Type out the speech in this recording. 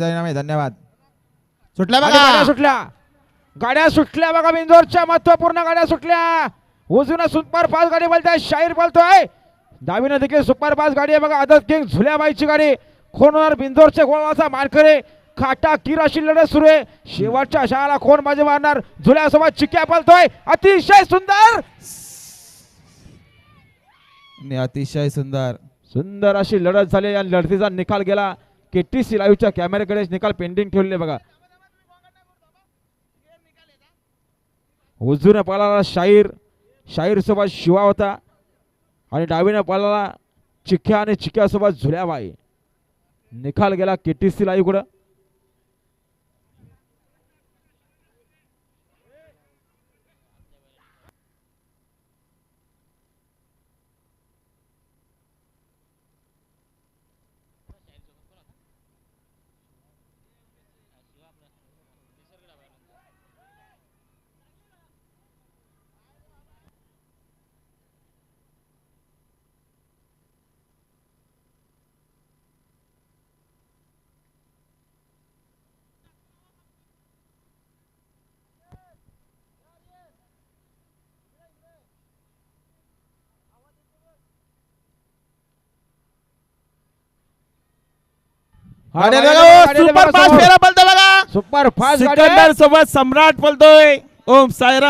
धन्यवाद. सुटल्या बघा. सुटल्या. गाड्या सुटल्या बघा बिंदोरच्या महत्त्वपूर्ण गाड्या सुटल्या. उजून सुपर फास्ट गाडी बोलताय शाहीर बोलतोय. डावीनं देखील सुपर फास्ट गाडी आहे बघा आदत किंग झुल्याबाईची गाडी. खोनवर बिंदोरचे गोळाचा मानकरे. खाटा किर अशी लढत सुरू आहे. शेवटच्या शाळाला कोण बाजी मारणार? झुल्यासोबत चिक्या बोलतोय अतिशय सुंदर. आणि अतिशय सुंदर. सुंदर अशी लढत झाली या लढतीचा निकाल गेला. के टी सी लाईव्हच्या कॅमेऱ्याकडे निकाल पेंडिंग ठेवले बघा. उजून पळाला शाहीर शाहीरसोबत शिवा होता. आणि डावीनं पळाला चिख्या आणि चिख्यासोबत झुल्याबाई. निकाल गेला के टी सी लाईव्हकडं गाड्या बघा ओ, सुपर फास्ट फेरा पलतो बघा सुपर फास्ट. सिकंदर सोबत सम्राट बोलतोय. ओम साईराम.